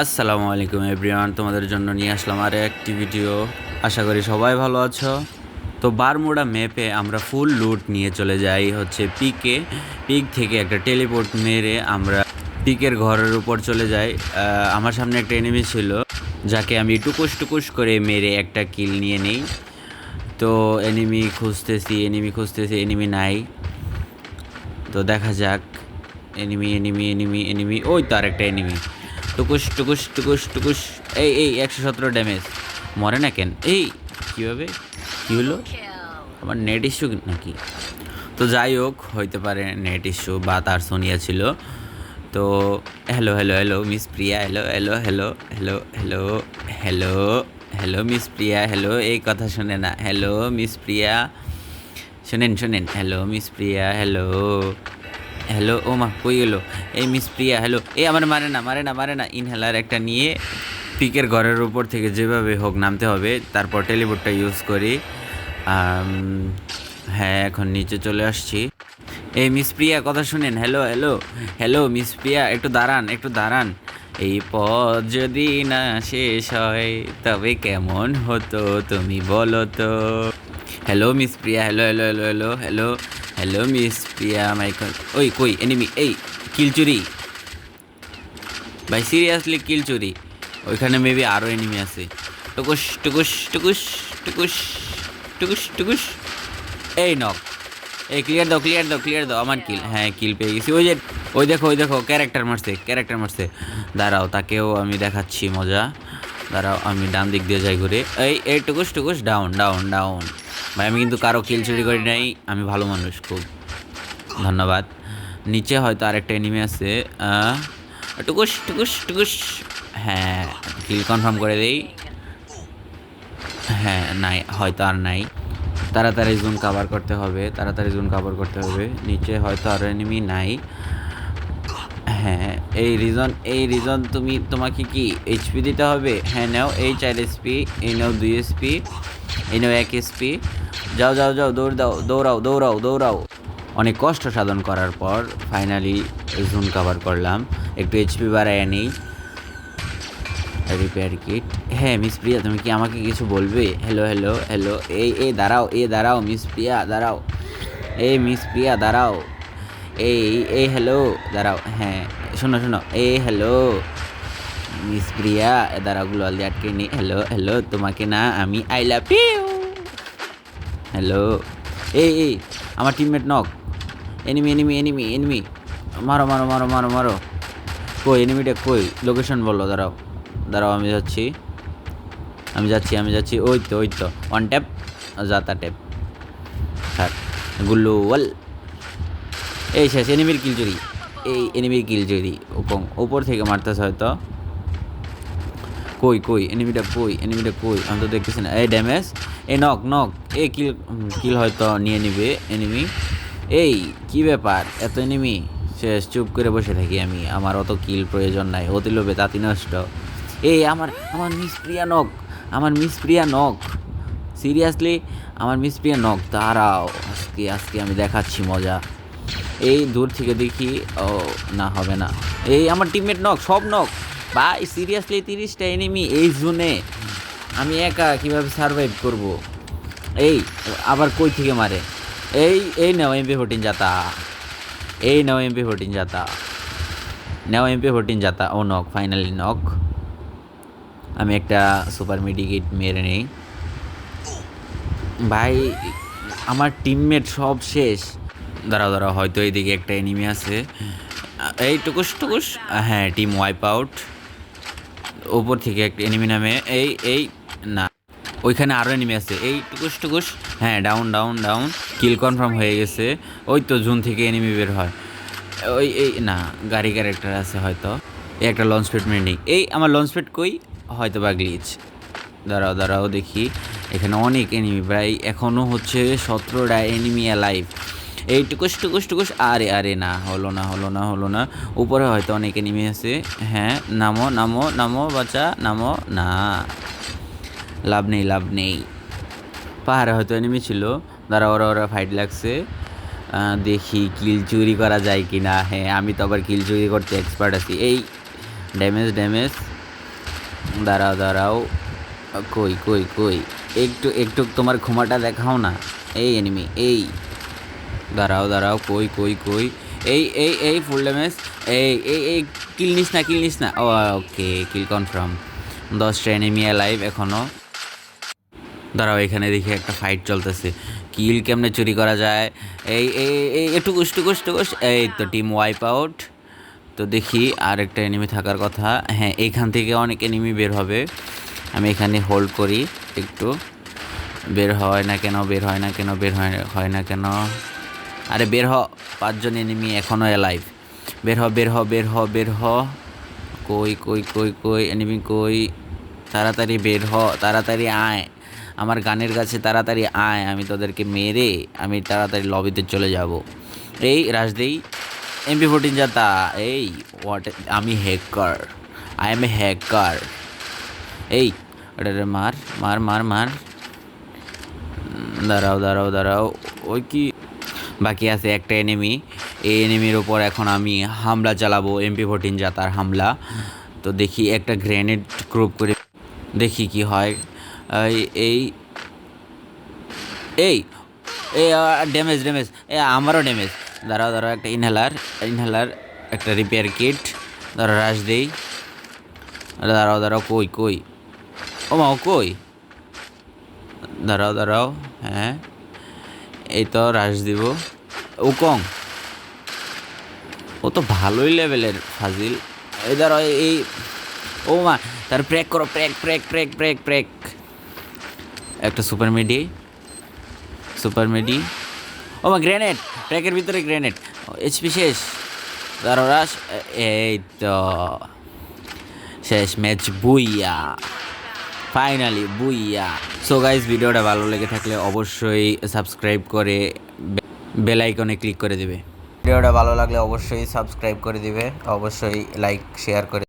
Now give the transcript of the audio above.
আসসালামু আলাইকুম এভরিওয়ান, তোমাদের জন্য নিয়ে আসলাম আর একটি ভিডিও আশা করি সবাই ভালো আছো। তো বারমুডা ম্যাপে আমরা ফুল লুট নিয়ে চলে যাই হচ্ছে পিকে পিক থেকে একটা টেলিপোর্ট মেরে আমরা পিকের ঘরের উপর চলে যাই। আমার সামনে একটা এনিমি ছিল, যাকে আমি টুকুস টুকুস করে মেরে একটা কিল নিয়ে নিই। তো এনিমি খুঁজতেছি এনিমি খুঁজতেছি এনিমি নাই। তো দেখা যাক এনিমি এনিমি এনিমি এনিমি ওই তো আরেকটা এনিমি টুকুস টুকুস টুকুস টুকুস। এই এই, একশো সতেরো ড্যামেজ মরে না কেন? এই, কীভাবে? কী হলো? আমার নেট ইস্যু নাকি? তো যাই হোক, হইতে পারে নেট ইস্যু বা তার সোনিয়া ছিল। তো hello hello hello miss Priya hello hello hello hello hello hello hello miss Priya hello এই কথা শোনে না। হ্যালো মিস প্রিয়া শোনেন শোনেন। Hello miss Priya hello hello, ও মা, কই গেলো এই মিস প্রিয়া, হ্যালো। এই আমার মারে না মারে না মারে না। ইনহেলার একটা নিয়ে পিকের ঘরের উপর থেকে যেভাবে হোক নামতে হবে, তারপর টেলিবোর্ডটা ইউজ করি। হ্যাঁ এখন নিচে চলে আসছি। এই মিস প্রিয়া, কথা শুনেন। Hello hello hello, miss Priya, একটু দাঁড়ান একটু দাঁড়ান। এই পথ যদি না শেষ হয়, তবে কেমন হতো তুমি বলো তো? Hello, miss Priya, hello hello hello hello hello. Hello miss Priya Michael ওই কই এনিমি এই কিল চুরি ভাই সিরিয়াসলি কিল চুরি ওইখানে মেবি আরও এনিমি আছে। টুকুস টুকুস টুকুস টুকুস টুকুস টুকুস এই নক এই ক্লিয়ার দাও ক্লিয়ার দাও ক্লিয়ার দাও। আমার কিল হ্যাঁ কিল পেয়ে গেছি। ওই যে, ওই দেখো ওই দেখো ক্যারেক্টার মারছে ক্যারেক্টার মারছে। দাঁড়াও, তাকেও আমি দেখাচ্ছি মজা। দাঁড়াও, আমি ডান দিক দিয়ে যাই ঘুরে। এই এই টুকুস টুকুস ডাউন ডাউন ডাউন ভাই, আমি কিন্তু কারও কিল চুরি করি নাই, আমি ভালো মানুষ, খুব। ধন্যবাদ। নিচে হয়তো আরেকটা এনিমি আছে টুকুস টুকুস টুকুস। হ্যাঁ কিল কনফার্ম করে দেই। হ্যাঁ নাই, হয়তো আর নাই। তাড়াতাড়ি জুন কাভার করতে হবে, তাড়াতাড়ি জুন কাভার করতে হবে। নিচে হয়তো আর এনিমি নাই। হ্যাঁ এই রিজন এই রিজন তুমি, তোমাকে কি এইচপি দিতে হবে? হ্যাঁ নাও, এই চার এসপি এই নাও দুই এসপি এই নাও এক এসপি যাও যাও যাও, দৌড় দাও, দৌড়াও দৌড়াও দৌড়াও। অনেক কষ্ট সাধন করার পর ফাইনালি জুন কাভার করলাম। একটু এইচপি বাড়ায় নেই। রিপেয়ার কিট হ্যাঁ মিস প্রিয়া, তুমি কি আমাকে কিছু বলবে? হ্যালো হ্যালো হ্যালো এই এই, দাঁড়াও এ দাঁড়াও মিস প্রিয়া, দাঁড়াও। এই মিস প্রিয়া, দাঁড়াও। এই এই হ্যালো দাঁড়াও। হ্যাঁ শোনো শোনো। এই হ্যালো মিস প্রিয়া এ দাঁড়াও গুলাল দিয়ে আটকে নি। হ্যালো হ্যালো তোমাকে না, আমি আই লাভ ইউ হ্যালো এই এই, আমার teammate knock enemy enemy enemy enemy মারো মারো মারো মারো মারো। কই এনিমিটা কই? লোকেশন বলো, দাঁড়াও। দাঁড়াও, আমি যাচ্ছি। আমি যাচ্ছি আমি যাচ্ছি। ওই তো ওই তো। ওয়ান ট্যাপ যাতা ট্যাপ থাক। গুল্লু, ওয়াল। এই, শেষ। এনিমির কিল চুরি। এই এনিমির কিল চুরি। উপং উপর থেকে মারতেছে হয়তো। কই কই? এনিমিটা কই? এনিমিটা কই? আমি তো দেখতেছি না। এই ড্যামেজ এই নক নক। এ, কিল কিল হয়তো নিয়ে নিবে এনিমি এই, কি ব্যাপার? এত এনিমি শেষ, চুপ করে বসে থাকি আমি। আমার অত কিল প্রয়োজন নাই। অতি লোভে তাঁতি নষ্ট। এই, আমার আমার মিস প্রিয়া নক। আমার মিস প্রিয়া নক। সিরিয়াসলি, আমার মিস প্রিয়া নক। দাঁড়াও, আজকে আজকে আমি দেখাচ্ছি মজা। এই, দূর থেকে দেখি। ও, না, হবে না। এই, আমার টিমমেট নক, সব নক। ভাই, সিরিয়াসলি তিরিশটা এনিমি এই জোনে আমি একা কীভাবে সার্ভাইভ করব? এই, আবার কই থেকে মারে? এই এই নাও এমপি ফোরটিন যাতা। এই নাও এমপি ফোরটিন যাতা। নাও এমপি ফোরটিন যাতা। ও নক ফাইনালি নক আমি একটা সুপার মেডিকেট মেরে নেই। ভাই, আমার টিমমেট সব শেষ। দাঁড়াও দাঁড়াও, হয়তো এইদিকে একটা এনিমি আছে। এই টুকুস টুকুস। হ্যাঁ টিম ওয়াইপ আউট ওপর থেকে একটা এনিমি নামে। এই এই না, ওইখানে আরও এনিমি আছে। এই টুকুস টুকুস হ্যাঁ down down down kill confirm হয়ে গেছে। ওই তো জুন থেকে এনিমি বের হয়। ওই, এই, না, গাড়ি ক্যারেক্টার আছে হয়তো। এই একটা লঞ্চ প্যাড মেন্ডিং এই আমার লঞ্চ প্যাড কই? হয়তো বা গ্লিচ দাঁড়াও দাঁড়াও, দেখি। এখানে অনেক এনিমি প্রায় এখনও হচ্ছে সতেরোটা এনিমি লাইভ এই টুকুস টুকুস টুকুস, আরে আরে, না, হলো না হলো না হলো না। উপরে হয়তো অনেক এনিমি আছে। হ্যাঁ নামো নামো নামো, বাচ্চা, নামো, না। লাভ নেই লাভ নেই। পাহাড়ে হয়তো এনিমি ছিল। দাঁড়া ওরা ওরা ফাইট লাগছে। দেখি কিল চুরি করা যায় কি না হ্যাঁ আমি তো আবার কিল চুরি করতে এক্সপার্ট আছি। এই ড্যামেজ ড্যামেজ দাঁড়াও দাঁড়াও। কই কই কই? একটু একটু তোমার ক্ষমাটা দেখাও না। এই এনিমি এই। দাঁড়াও দাঁড়াও। কই কই কই? এই এই এই ফুল ড্যামেজ এই এই এই কিল নিস না কিল নিস না। ওকে কিল কনফার্ম দশটা এনিমি লাইভ এখনও দাঁড়াও, এখানে দেখি একটা ফাইট চলতেছে। কিল কেমনে চুরি করা যায়? এই এই একটু টুকুস টুকুস। এই তো টিম ওয়াইপ আউট তো দেখি আর একটা এনিমি থাকার কথা। হ্যাঁ এইখান থেকে অনেক এনিমি বের হবে। আমি এখানে হোল্ড করি একটু। বের হয় না কেন, বের হয় না কেন, বের হয় হয় না কেন? আরে বের হ, পাঁচজন এনিমি এখনও এলাইভ বের হ বের হ বের হ বের হ। কই কই কই কই এনিমি কই? তাড়াতাড়ি বের হ, তাড়াতাড়ি আয়। আমার গানের কাছে তাড়াতাড়ি আয়, আমি তোদেরকে মেরে আমি তাড়াতাড়ি লবিতে চলে যাব। এই রাজদেই এমপি ফোরটিন যাতা এই হোয়াট আমি hacker I am a hacker এই, ওটা মার মার মার মার। দাঁড়াও দাঁড়াও দাঁড়াও, ওই কি? বাকি আছে একটা এনিমি এই এনিমির ওপর এখন আমি হামলা চালাবো এমপি ফোরটিন জাতার হামলা। তো দেখি একটা গ্রেনেড গ্রুপ করে, দেখি কি হয়। এই এই এই ড্যামেজ ড্যামেজ এ আমারও ড্যামেজ দাঁড়াও দাঁড়াও, একটা ইনহেলার ইনহেলার একটা রিপেয়ার কিট ধরো রাশ দেই। দাঁড়াও দাঁড়াও, কই কই? ও মা কই? দাঁড়াও দাঁড়াও হ্যাঁ। এই তো রাশ দিব। ও কং? ও তো ভালোই লেভেলের ফাজিল। এই ধরো এই ও মা, তার প্রেক করো প্রেক প্রেক প্রেক প্রেক প্রেক একটা সুপার মেডি সুপার মেডি। ও মা, গ্রেনেড ট্র্যাকের ভিতরে গ্রেনেড। এইচপি শেষ। ধরো রাস এই তো। শেষ match, booyah. Finally, booyah. So guys ভিডিওটা ভালো লেগে থাকলে অবশ্যই সাবস্ক্রাইব করে বেল আইকনে ক্লিক করে দেবে। ভিডিওটা ভালো লাগলে অবশ্যই সাবস্ক্রাইব করে দিবে। অবশ্যই লাইক, শেয়ার করে